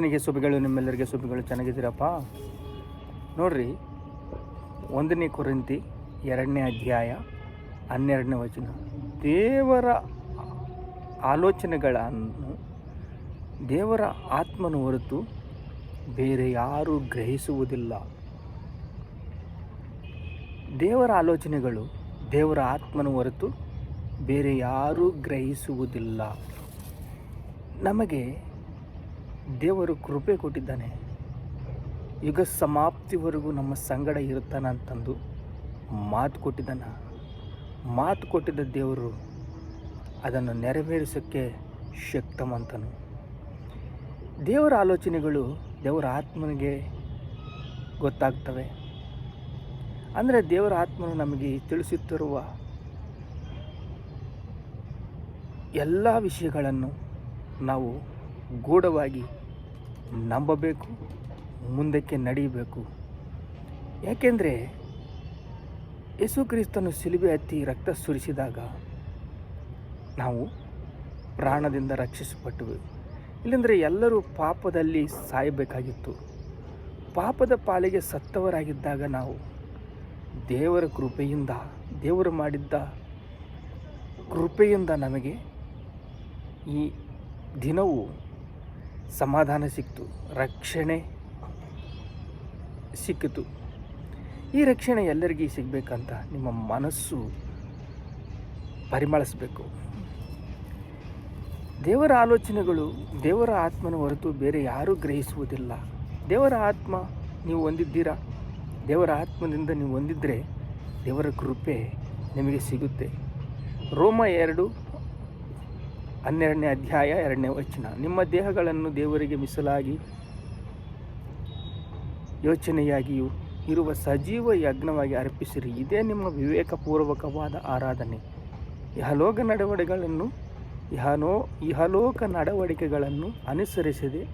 ನನಗೆ ಸುಬಿಗಳು ನಿಮ್ಮೆಲ್ಲರಿಗೆ ಸುಬಿಗಳು ಚೆನ್ನಾಗಿದ್ದೀರಪ್ಪ? ನೋಡ್ರಿ, ಒಂದನೇ ಕುರಿಂತಿ, ಎರಡನೇ ಅಧ್ಯಾಯ, ಹನ್ನೆರಡನೇ ವಚನ. ದೇವರ ಆಲೋಚನೆಗಳನ್ನು ದೇವರ ಆತ್ಮನ ಹೊರತು ಬೇರೆ ಯಾರೂ ಗ್ರಹಿಸುವುದಿಲ್ಲ. ದೇವರ ಆಲೋಚನೆಗಳು ದೇವರ ಆತ್ಮನ ಹೊರತು ಬೇರೆ ಯಾರೂ ಗ್ರಹಿಸುವುದಿಲ್ಲ. ನಮಗೆ ದೇವರು ಕೃಪೆ ಕೊಟ್ಟಿದ್ದಾನೆ. ಯುಗ ಸಮಾಪ್ತಿವರೆಗೂ ನಮ್ಮ ಸಂಗಡ ಇರುತ್ತಾನ ಅಂತಂದು ಮಾತು ಕೊಟ್ಟಿದ್ದಾನ. ಮಾತು ಕೊಟ್ಟಿದ್ದ ದೇವರು ಅದನ್ನು ನೆರವೇರಿಸೋಕ್ಕೆ ಶಕ್ತಮಂತನು ದೇವರ ಆಲೋಚನೆಗಳು ದೇವರ ಆತ್ಮನಿಗೆ ಗೊತ್ತಾಗ್ತವೆ. ಅಂದರೆ ದೇವರ ಆತ್ಮನು ನಮಗೆ ತಿಳಿಸುತ್ತಿರುವ ಎಲ್ಲ ವಿಷಯಗಳನ್ನು ನಾವು ಗೂಢವಾಗಿ ನಂಬಬೇಕು, ಮುಂದಕ್ಕೆ ನಡೀಬೇಕು. ಯಾಕೆಂದರೆ ಯೇಸು ಕ್ರಿಸ್ತನು ಸಿಲುಬೆ ಹತ್ತಿ ರಕ್ತ ಸುರಿಸಿದಾಗ ನಾವು ಪ್ರಾಣದಿಂದ ರಕ್ಷಿಸಲ್ಪಟ್ಟವು. ಇಲ್ಲಂದರೆ ಎಲ್ಲರೂ ಪಾಪದಲ್ಲಿ ಸಾಯಬೇಕಾಗಿತ್ತು. ಪಾಪದ ಪಾಲಿಗೆ ಸತ್ತವರಾಗಿದ್ದಾಗ ನಾವು ದೇವರ ಕೃಪೆಯಿಂದ, ದೇವರು ಮಾಡಿದ್ದ ಕೃಪೆಯಿಂದ ನಮಗೆ ಈ ದಿನವೂ ಸಮಾಧಾನ ಸಿಕ್ತು, ರಕ್ಷಣೆ ಸಿಕ್ಕಿತು. ಈ ರಕ್ಷಣೆ ಎಲ್ಲರಿಗೂ ಸಿಗಬೇಕಂತ ನಿಮ್ಮ ಮನಸ್ಸು ಪರಿಮಳಿಸಬೇಕು. ದೇವರ ಆಲೋಚನೆಗಳು, ದೇವರ ಆತ್ಮನ ಹೊರತು ಬೇರೆ ಯಾರೂ ಗ್ರಹಿಸುವುದಿಲ್ಲ. ದೇವರ ಆತ್ಮ ನೀವು ಹೊಂದಿದ್ದೀರಾ? ದೇವರ ಆತ್ಮದಿಂದ ನೀವು ಹೊಂದಿದ್ದರೆ ದೇವರ ಕೃಪೆ ನಿಮಗೆ ಸಿಗುತ್ತೆ. ರೋಮ ಎರಡು ಹನ್ನೆರಡನೇ ಅಧ್ಯಾಯ ಎರಡನೇ ವಚನ. ನಿಮ್ಮ ದೇಹಗಳನ್ನು ದೇವರಿಗೆ ಮೀಸಲಾಗಿ ಯೋಚನೆಯಾಗಿಯೂ ಇರುವ ಸಜೀವ ಯಜ್ಞವಾಗಿ ಅರ್ಪಿಸಿರಿ. ಇದೇ ನಿಮ್ಮ ವಿವೇಕಪೂರ್ವಕವಾದ ಆರಾಧನೆ. ಇಹಲೋಕ ನಡವಳಿಕೆಗಳನ್ನು ಇಹನೋ, ಇಹಲೋಕ ನಡವಳಿಕೆಗಳನ್ನು ಅನುಸರಿಸದೆ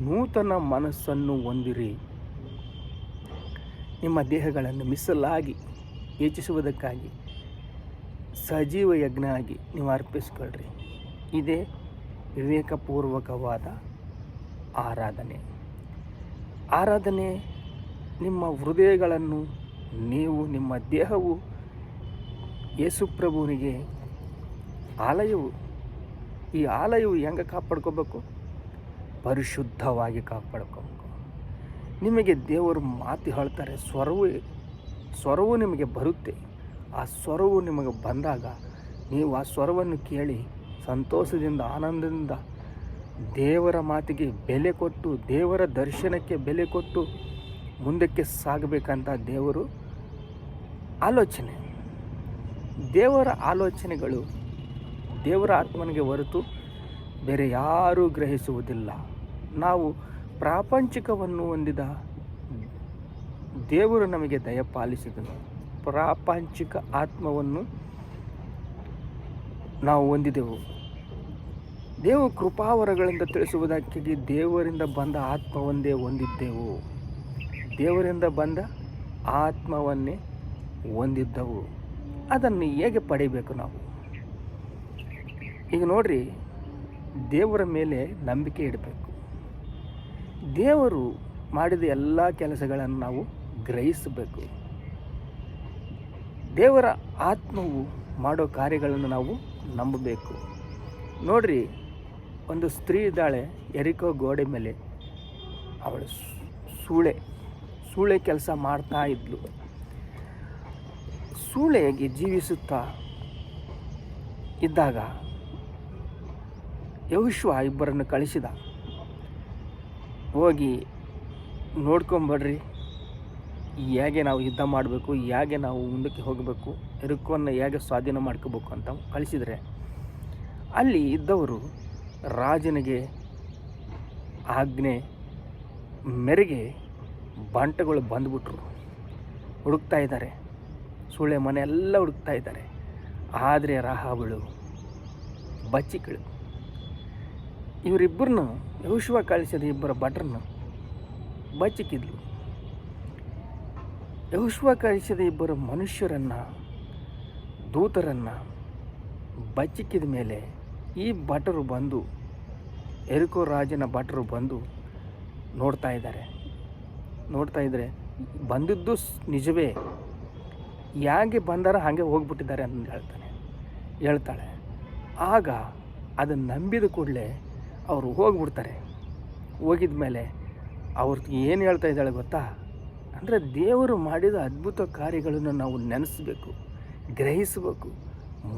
ನೂತನ ಮನಸ್ಸನ್ನು ಹೊಂದಿರಿ. ನಿಮ್ಮ ದೇಹಗಳನ್ನು ಮಿಸಲಾಗಿ ಯೋಚಿಸುವುದಕ್ಕಾಗಿ ಸಜೀವ ಯಜ್ಞ ಆಗಿ ನೀವು ಅರ್ಪಿಸ್ಕೊಳ್ರಿ ಇದೇ ವಿವೇಕಪೂರ್ವಕವಾದ ಆರಾಧನೆ. ಆರಾಧನೆ ನಿಮ್ಮ ಹೃದಯಗಳನ್ನು, ನೀವು ನಿಮ್ಮ ದೇಹವು ಯೇಸುಪ್ರಭುವಿನಿಗೆ ಆಲಯವು, ಈ ಆಲಯವು ಹೆಂಗೆ ಕಾಪಾಡ್ಕೋಬೇಕು? ಪರಿಶುದ್ಧವಾಗಿ ಕಾಪಾಡ್ಕೋಬೇಕು. ನಿಮಗೆ ದೇವರು ಮಾತು ಹೇಳ್ತಾರೆ, ಸ್ವರವು ಸ್ವರವು ನಿಮಗೆ ಬರುತ್ತೆ. ಆ ಸ್ವರವು ನಿಮಗೆ ಬಂದಾಗ ನೀವು ಆ ಸ್ವರವನ್ನು ಕೇಳಿ ಸಂತೋಷದಿಂದ, ಆನಂದದಿಂದ ದೇವರ ಮಾತಿಗೆ ಬೆಲೆ ಕೊಟ್ಟು, ದೇವರ ದರ್ಶನಕ್ಕೆ ಬೆಲೆ ಕೊಟ್ಟು ಮುಂದಕ್ಕೆ ಸಾಗಬೇಕಂತ ದೇವರು ಆಲೋಚನೆ. ದೇವರ ಆಲೋಚನೆಗಳು ದೇವರ ಆತ್ಮನಿಗೆ ಹೊರತು ಬೇರೆ ಯಾರೂ ಗ್ರಹಿಸುವುದಿಲ್ಲ. ನಾವು ಪ್ರಾಪಂಚಿಕವನ್ನು ಹೊಂದಿದ ದೇವರು ನಮಗೆ ದಯಪಾಲಿಸಿದನು ಪ್ರಾಪಂಚಿಕ ಆತ್ಮವನ್ನು ನಾವು ಹೊಂದಿದೆವು. ದೇವ ಕೃಪಾವರಗಳಿಂದ ತಿಳಿಸುವುದಕ್ಕಾಗಿ ದೇವರಿಂದ ಬಂದ ಆತ್ಮವೊಂದೇ ಹೊಂದಿದ್ದೆವು. ದೇವರಿಂದ ಬಂದ ಆತ್ಮವನ್ನೇ ಹೊಂದಿದ್ದವು. ಅದನ್ನು ಹೇಗೆ ಪಡೆಯಬೇಕು ನಾವು? ಈಗ ನೋಡ್ರಿ, ದೇವರ ಮೇಲೆ ನಂಬಿಕೆ ಇಡಬೇಕು. ದೇವರು ಮಾಡಿದ ಎಲ್ಲ ಕೆಲಸಗಳನ್ನು ನಾವು ಗ್ರಹಿಸಬೇಕು. ದೇವರ ಆತ್ಮವು ಮಾಡೋ ಕಾರ್ಯಗಳನ್ನು ನಾವು ನಂಬಬೇಕು. ನೋಡ್ರಿ ಒಂದು ಸ್ತ್ರೀ ಇದ್ದಾಳೆ, ಎರಿಕೋ ಗೋಡೆ ಮೇಲೆ. ಅವಳು ಸೂಳೆ ಸೂಳೆ ಕೆಲಸ ಮಾಡ್ತಾ ಇದ್ಲು. ಸೂಳೆಗೆ ಜೀವಿಸುತ್ತಾ ಇದ್ದಾಗ, ಯಹುಶ್ವ ಇಬ್ಬರನ್ನು ಕಳಿಸಿದ. ಹೋಗಿ ನೋಡ್ಕೊಂಬರ್ರಿ, ಹೇಗೆ ನಾವು ಯುದ್ಧ ಮಾಡಬೇಕು, ಹೇಗೆ ನಾವು ಮುಂದಕ್ಕೆ ಹೋಗಬೇಕು ಎರುಕವನ್ನು ಹೇಗೆ ಸ್ವಾಧೀನ ಮಾಡ್ಕೋಬೇಕು ಅಂತ ಕಳಿಸಿದರೆ, ಅಲ್ಲಿ ಇದ್ದವರು ರಾಜನಿಗೆ ಆಜ್ಞೆ ಮೇರೆಗೆ ಬಂಟಗಳು ಬಂದುಬಿಟ್ರು. ಹುಡುಕ್ತಾ ಇದ್ದಾರೆ. ಮನೆ ಎಲ್ಲ ಹುಡುಕ್ತಾ ಇದ್ದಾರೆ. ಆದರೆ ರಾಹಾಬಳು ಬಚ್ಚಿಕಳು. ಇವರಿಬ್ಬರನ್ನು ಯಹುಶ್ವ ಕಳಿಸಿದ ಇಬ್ಬರ ಭಟ್ರನ್ನು ಬಚ್ಚಿಕ್ಕಿದ್ಲು ಯಹುಶ್ವ ಕಳಿಸಿದ ಇಬ್ಬರು ಮನುಷ್ಯರನ್ನು, ದೂತರನ್ನು ಬಚ್ಚಿಕ್ಕಿದ ಮೇಲೆ ಈ ಭಟರು ಬಂದು, ಎರಿಕೋ ರಾಜನ ಭಟರು ಬಂದು ನೋಡ್ತಾ ಇದ್ದಾರೆ. ನೋಡ್ತಾ ಇದ್ದರೆ ಬಂದಿದ್ದು ನಿಜವೇ? ಹೇಗೆ ಬಂದಾರ ಹಾಗೆ ಹೋಗ್ಬಿಟ್ಟಿದ್ದಾರೆ ಅಂತ ಹೇಳ್ತಾನೆ, ಹೇಳ್ತಾಳೆ. ಆಗ ಅದನ್ನು ನಂಬಿದ ಕೂಡಲೇ ಅವರು ಹೋಗ್ಬಿಡ್ತಾರೆ. ಹೋಗಿದ ಮೇಲೆ ಅವ್ರ ಏನು ಹೇಳ್ತಾ ಇದ್ದಾಳೆ ಗೊತ್ತಾ? ಅಂದರೆ ದೇವರು ಮಾಡಿದ ಅದ್ಭುತ ಕಾರ್ಯಗಳನ್ನು ನಾವು ನೆನೆಸ್ಬೇಕು, ಗ್ರಹಿಸಬೇಕು,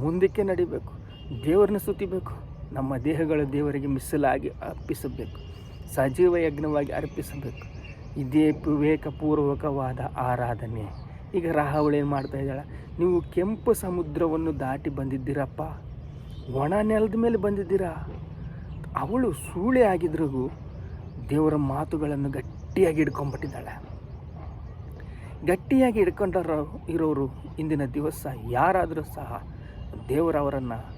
ಮುಂದಕ್ಕೆ ನಡಿಬೇಕು. ದೇವರನ್ನ ಸ್ತುತಿಬೇಕು. ನಮ್ಮ ದೇಹಗಳ ದೇವರಿಗೆ ಮಿಸಲಾಗಿ ಅರ್ಪಿಸಬೇಕು. ಸಜೀವ ಯಜ್ಞವಾಗಿ ಅರ್ಪಿಸಬೇಕು. ಇದೇ ವಿವೇಕಪೂರ್ವಕವಾದ ಆರಾಧನೆ. ಈಗ ರಾಹಾವಳಿ ಏನು ಮಾಡ್ತಾ ಇದ್ದಾಳೆ? ನೀವು ಕೆಂಪು ಸಮುದ್ರವನ್ನು ದಾಟಿ ಬಂದಿದ್ದೀರಪ್ಪ. ಒಣ ನೆಲದ ಮೇಲೆ ಬಂದಿದ್ದೀರಾ? ಅವಳು ಸೂಳೆ ಆಗಿದ್ರಿಗೂ ದೇವರ ಮಾತುಗಳನ್ನು ಗಟ್ಟಿಯಾಗಿ ಹಿಡ್ಕೊಂಡ್ಬಿಟ್ಟಿದ್ದಾಳೆ. ಗಟ್ಟಿಯಾಗಿ ಹಿಡ್ಕೊಂಡ ಇರೋರು ಇಂದಿನ ದಿವಸ ಯಾರಾದರೂ ಸಹ ದೇವರವರನ್ನು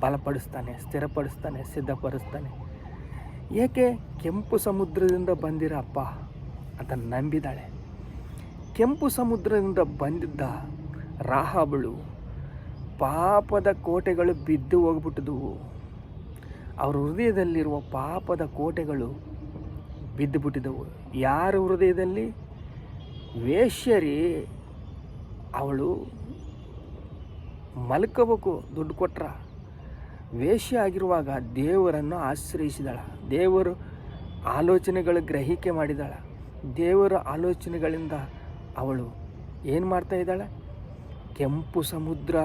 ಬಲಪಡಿಸ್ತಾನೆ, ಸ್ಥಿರಪಡಿಸ್ತಾನೆ, ಸಿದ್ಧಪಡಿಸ್ತಾನೆ. ಏಕೆ ಕೆಂಪು ಸಮುದ್ರದಿಂದ ಬಂದಿರಪ್ಪ ಅಂತ ನಂಬಿದಾಳೆ. ಕೆಂಪು ಸಮುದ್ರದಿಂದ ಬಂದಿದ್ದ ರಾಹಬಳು ಪಾಪದ ಕೋಟೆಗಳು ಬಿದ್ದು ಹೋಗ್ಬಿಟ್ಟಿದ್ವು ಅವ್ರ ಹೃದಯದಲ್ಲಿರುವ ಪಾಪದ ಕೋಟೆಗಳು ಬಿದ್ದು ಬಿಟ್ಟಿದ್ದವು. ಯಾರ ಹೃದಯದಲ್ಲಿ? ವೇಶ್ಯರಿ, ಅವಳು ಮಲ್ಕೋಬೇಕು, ದುಡ್ಡು ಕೊಟ್ರ. ವೇಶ್ಯ ಆಗಿರುವಾಗ ದೇವರನ್ನು ಆಶ್ರಯಿಸಿದಳ. ದೇವರು ಆಲೋಚನೆಗಳು ಗ್ರಹಿಕೆ ಮಾಡಿದಾಳ. ದೇವರ ಆಲೋಚನೆಗಳಿಂದ ಅವಳು ಏನು ಮಾಡ್ತಾ ಇದ್ದಾಳೆ? ಕೆಂಪು ಸಮುದ್ರ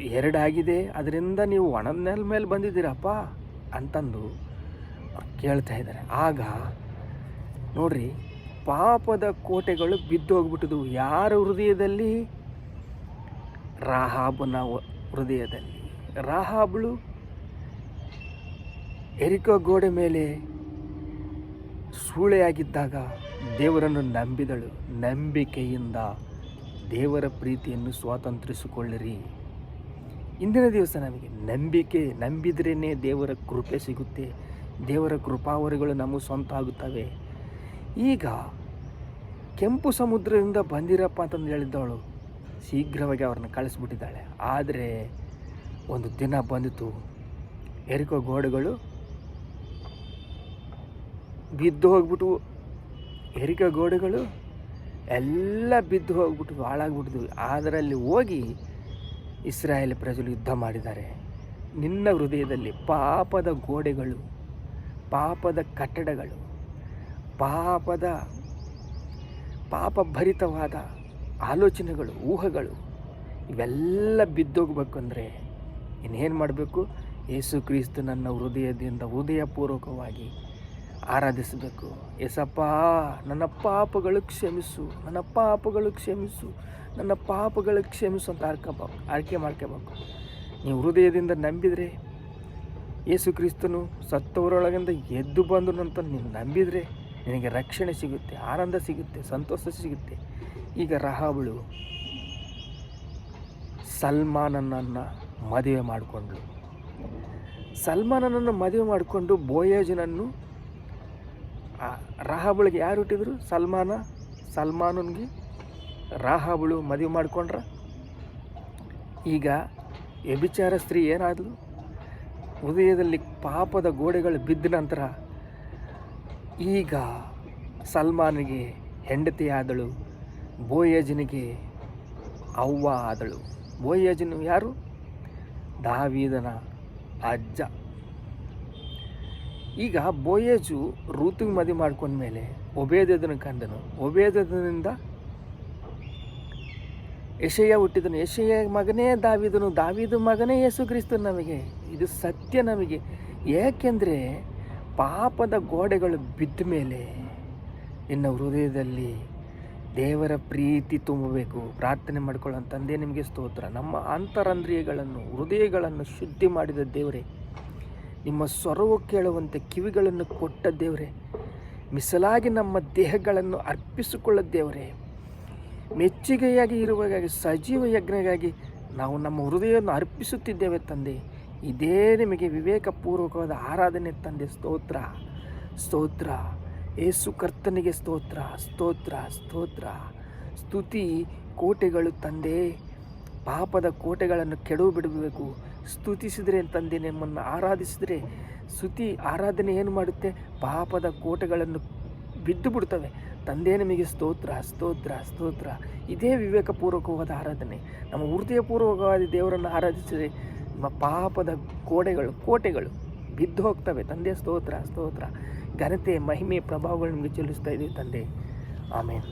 ಎರಡಾಗಿದೆ, ಅದರಿಂದ ನೀವು ಒಣದ ನೆಲ ಮೇಲೆ ಬಂದಿದ್ದೀರಪ್ಪ ಅಂತಂದು ಕೇಳ್ತಾ ಇದ್ದಾರೆ. ಆಗ ನೋಡ್ರಿ, ಪಾಪದ ಕೋಟೆಗಳು ಬಿದ್ದು ಹೋಗ್ಬಿಟ್ಟಿದ್ವು ಯಾರ ಹೃದಯದಲ್ಲಿ? ರಾಹಾಬನ ಹೃದಯದಲ್ಲಿ. ರಾಹಾಬಳು ಎರಿಕೋ ಗೋಡೆ ಮೇಲೆ ಸೂಳೆಯಾಗಿದ್ದಾಗ ದೇವರನ್ನು ನಂಬಿದಳು. ನಂಬಿಕೆಯಿಂದ ದೇವರ ಪ್ರೀತಿಯನ್ನು ಸ್ವಾತಂತ್ರಿಸಿಕೊಳ್ಳಿರಿ ಇಂದಿನ ದಿವಸ ನಮಗೆ ನಂಬಿಕೆ ನಂಬಿದ್ರೇ ದೇವರ ಕೃಪೆ ಸಿಗುತ್ತೆ. ದೇವರ ಕೃಪಾವರಿಗಳು ನಮಗೆ ಸ್ವಂತ ಆಗುತ್ತವೆ. ಈಗ ಕೆಂಪು ಸಮುದ್ರದಿಂದ ಬಂದಿರಪ್ಪ ಅಂತಂದು ಹೇಳಿದ್ದವಳು ಶೀಘ್ರವಾಗಿ ಅವ್ರನ್ನ ಕಳಿಸ್ಬಿಟ್ಟಿದ್ದಾಳೆ. ಆದರೆ ಒಂದು ದಿನ ಬಂದಿತು. ಎರಿಕೋ ಗೋಡೆಗಳು ಬಿದ್ದು ಹೋಗ್ಬಿಟ್ಟು ಎರಿಕೋ ಗೋಡೆಗಳು ಎಲ್ಲ ಬಿದ್ದು ಹೋಗ್ಬಿಟ್ಟು ಹಾಳಾಗ್ಬಿಟ್ಟಿದ್ವು ಅದರಲ್ಲಿ ಹೋಗಿ ಇಸ್ರಾಯೇಲ್ ಪ್ರಜಲು ಯುದ್ಧ ಮಾಡಿದ್ದಾರೆ. ನಿನ್ನ ಹೃದಯದಲ್ಲಿ ಪಾಪದ ಗೋಡೆಗಳು, ಪಾಪದ ಕಟ್ಟಡಗಳು, ಪಾಪದ ಪಾಪಭರಿತವಾದ ಆಲೋಚನೆಗಳು, ಊಹೆಗಳು ಇವೆಲ್ಲ ಬಿದ್ದೋಗ್ಬೇಕು ಅಂದರೆ ಇನ್ನೇನು ಮಾಡಬೇಕು? ಯೇಸು ಕ್ರಿಸ್ತು ನನ್ನ ಹೃದಯದಿಂದ ಹೃದಯಪೂರ್ವಕವಾಗಿ ಆರಾಧಿಸಬೇಕು. ಎಸಪ್ಪ ನನ್ನ ಪಾಪಗಳು ಕ್ಷಮಿಸು, ನನ್ನ ಪಾಪಗಳು ಕ್ಷಮಿಸು, ನನ್ನ ಪಾಪಗಳು ಕ್ಷಮಿಸು ಅಂತ ಆರ್ಕೋಬೇಕು ಆಯ್ಕೆ ಮಾಡ್ಕೋಬೇಕು. ನೀವು ಹೃದಯದಿಂದ ನಂಬಿದರೆ ಯೇಸು ಕ್ರಿಸ್ತನು ಸತ್ತವರೊಳಗಿಂದ ಎದ್ದು ಬಂದರು ಅಂತ ನೀವು ನಂಬಿದರೆ ನಿನಗೆ ರಕ್ಷಣೆ ಸಿಗುತ್ತೆ, ಆನಂದ ಸಿಗುತ್ತೆ, ಸಂತೋಷ ಸಿಗುತ್ತೆ. ಈಗ ರಹಾಬಳು, ಸಲ್ಮಾನನನ್ನು ಮದುವೆ ಮಾಡಿಕೊಂಡ್ಳು. ಸಲ್ಮಾನನನ್ನು ಮದುವೆ ಮಾಡಿಕೊಂಡು ಆ, ರಾಹಾಬಳಿಗೆ ಯಾರು ಹುಟ್ಟಿದ್ರು? ಸಲ್ಮಾನ, ಸಲ್ಮಾನನ್ಗೆ ರಾಹಾಬಳು ಮದುವೆ ಮಾಡಿಕೊಂಡ್ರ. ಈಗ ವ್ಯಭಿಚಾರ ಸ್ತ್ರೀ ಏನಾದಳು ಹೃದಯದಲ್ಲಿ ಪಾಪದ ಗೋಡೆಗಳು ಬಿದ್ದ ನಂತರ ಈಗ ಸಲ್ಮಾನಿಗೆ ಹೆಂಡತಿ ಆದಳು ಬೋಯಜನಿಗೆ ಅವ್ವ ಆದಳು. ಬೋಯಜನು ಯಾರು? ದಾವೀದನ ಅಜ್ಜ. ಈಗ ಬೋಯೇಜು ಋತುವಿಗೆ ಮದುವೆ ಮಾಡ್ಕೊಂಡ್ಮೇಲೆ ಒಬೇದನ ಕಂಡನು. ಒಬೇದನಿಂದ ಯಶಯ್ಯ ಹುಟ್ಟಿದನು. ಯಶಯ್ಯ ಮಗನೇ ದಾವಿದನು. ದಾವಿದ ಮಗನೇ ಯೇಸು ಕ್ರಿಸ್ತು ನಮಗೆ. ಇದು ಸತ್ಯ ನಮಗೆ. ಏಕೆಂದರೆ ಪಾಪದ ಗೋಡೆಗಳು ಬಿದ್ದ ಮೇಲೆ ನಿನ್ನ ಹೃದಯದಲ್ಲಿ ದೇವರ ಪ್ರೀತಿ ತುಂಬಬೇಕು. ಪ್ರಾರ್ಥನೆ ಮಾಡ್ಕೊಳ್ಳೋ ತಂದೆ ನಿಮಗೆ ಸ್ತೋತ್ರ. ನಮ್ಮ ಅಂತರಂದ್ರಿಯಗಳನ್ನು, ಹೃದಯಗಳನ್ನು ಶುದ್ಧಿ ಮಾಡಿದ ದೇವರೇ, ನಿಮ್ಮ ಸ್ವರವು ಕೇಳುವಂತೆ ಕಿವಿಗಳನ್ನು ಕೊಟ್ಟ ದೇವರೇ, ಮಿಸಲಾಗಿ ನಮ್ಮ ದೇಹಗಳನ್ನು ಅರ್ಪಿಸಿಕೊಳ್ಳ ದೇವರೇ, ಮೆಚ್ಚುಗೆಯಾಗಿ ಇರುವಾಗಾಗಿ, ಸಜೀವ ಯಜ್ಞಗಾಗಿ ನಾವು ನಮ್ಮ ಹೃದಯವನ್ನು ಅರ್ಪಿಸುತ್ತಿದ್ದೇವೆ ತಂದೆ. ಇದೇ ನಿಮಗೆ ವಿವೇಕಪೂರ್ವಕವಾದ ಆರಾಧನೆ ತಂದೆ. ಸ್ತೋತ್ರ ಸ್ತೋತ್ರ. ಏಸು ಕರ್ತನಿಗೆ ಸ್ತೋತ್ರ ಸ್ತೋತ್ರ ಸ್ತೋತ್ರ. ಸ್ತುತಿ ಕೋಟೆಗಳು ತಂದೆ, ಪಾಪದ ಕೋಟೆಗಳನ್ನು ಕೆಡವು ಬಿಡಬೇಕು ಸ್ತುತಿಸಿದರೆ ತಂದೆ ನಿಮ್ಮನ್ನು ಆರಾಧಿಸಿದರೆ, ಸ್ತುತಿ ಆರಾಧನೆ ಏನು ಮಾಡುತ್ತೆ? ಪಾಪದ ಕೋಟೆಗಳನ್ನು ಬಿದ್ದು ಬಿಡ್ತವೆ ತಂದೆ ನಿಮಗೆ ಸ್ತೋತ್ರ ಸ್ತೋತ್ರ ಸ್ತೋತ್ರ. ಇದೇ ವಿವೇಕಪೂರ್ವಕವಾದ ಆರಾಧನೆ. ನಮ್ಮ ಹೃದಯಪೂರ್ವಕವಾದ ದೇವರನ್ನು ಆರಾಧಿಸಿದರೆ ನಮ್ಮ ಪಾಪದ ಕೋಡೆಗಳು, ಕೋಟೆಗಳು ಬಿದ್ದು ಹೋಗ್ತವೆ. ತಂದೆ ಸ್ತೋತ್ರ ಸ್ತೋತ್ರ. ಘನತೆ ಮಹಿಮೆ ಪ್ರಭಾವಗಳು ನಿಮಗೆ ಚೆಲ್ಲಿಸ್ತಾ ಇದ್ದೀವಿ ತಂದೆ ಆಮೇಲೆ